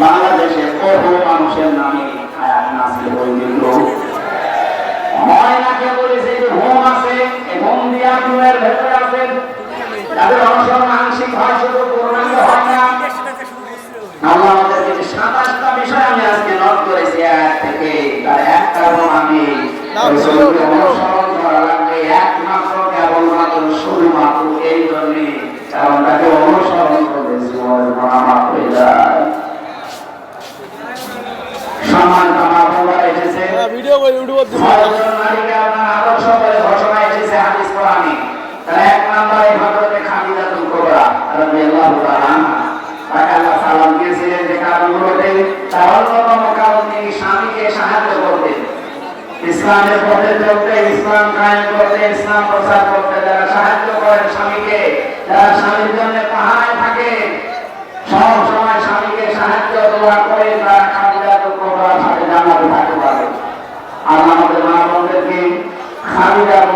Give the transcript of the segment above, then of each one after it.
বাংলাদেশে কত মানুষের নামে আয়াত বলেছে যে হোম আছে ভেতরে আছেন তাদের অংশ মানসিক হয়, শুধু পূর্ণাঙ্গ হয় না। আল্লাহ যে সাতাশটা বিষয় আমি আজকে নোট করেছি আয়াত থেকে তার একটা আমি অনুসরণ করা লাগবে। একমাত্র কেবলমাত্র শুধুমাত্র এই জন্যে কারণ তাকে অনুসরণ করেছি সম্মান কামা বলা এসেছে। ভিডিও করে ইউটিউবে দিব। নারীকে আপনার আদর্শ করে ঘোষণা এসেছে হাদিস কোরআনে। তার এক নম্বরে হযরতে খাদিজাতুল কুবরা রাদিয়াল্লাহু তাআলা তাকে আল্লাহ সালাম দিয়েছিলেন যে কারণগুলোতে তার অন্যতম কারণ তিনি স্বামীকে সাহায্য করতেন। ইসলামের পথে চলতে ইসলাম কায়েম করতে ইসলাম প্রচার করতে যারা সাহায্য করেন স্বামীকে যারা স্বামীর জন্য পাহাড়ে থাকে সব সময় স্বামীকে সাহায্য দোয়া করে তারা খাদিজাতুল কুবরার সাথে জান্নাতে থাকতে পারে আর আমাদের মা বোনদেরকে খালিদার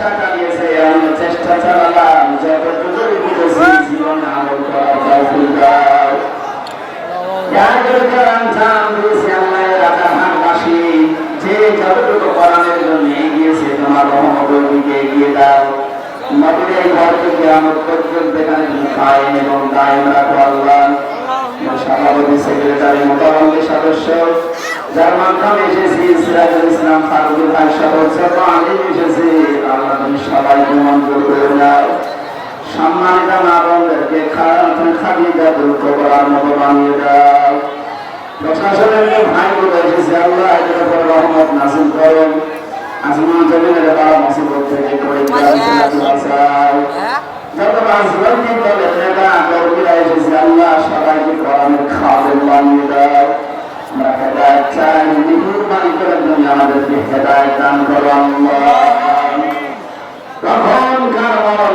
চেষ্টা চালিয়েছে আমি চেষ্টা চালালাম যতটুকু বুঝেছি জীবনে আমল করার তৌফিক দাও। যে যতটুকু কোরআনের জন্য এগিয়েছে, তোমার রহমতের দিকে এগিয়ে দাও। নবীর এই ঘর থেকে আমার পর্যন্ত এখানে কায়েম এবং দায়েম রাখো আল্লাহ। সভাপতি সেক্রেটারি মোটামুটি সদস্য। যার মাধ্যমে এসেছি, সিরাজুল ইসলাম ফারুকুল ভাই সদস্য তো আমি এসেছি আল্লাহ তুমি সবাইকে মঞ্জুর করে দাও সম্মানিত মা বোনদেরকে খাদিজা দূর মতো বানিয়ে দাও প্রশাসনের যে ভাই গুলো এসেছে আল্লাহ এদের উপর রহমত নাসিল করুন আসমান জমিনের বাবা মুসিবত থেকে করে যত রাজনৈতিক দলের নেতা কর্মীরা এসেছে আল্লাহ সবাইকে কোরআনের খাদের বানিয়ে দাও আমরা হেদায়ত চাই নিহুর বাণী করার জন্য আমাদেরকে হেদায়ত দান করো আল্লাহ কখন কার মরণ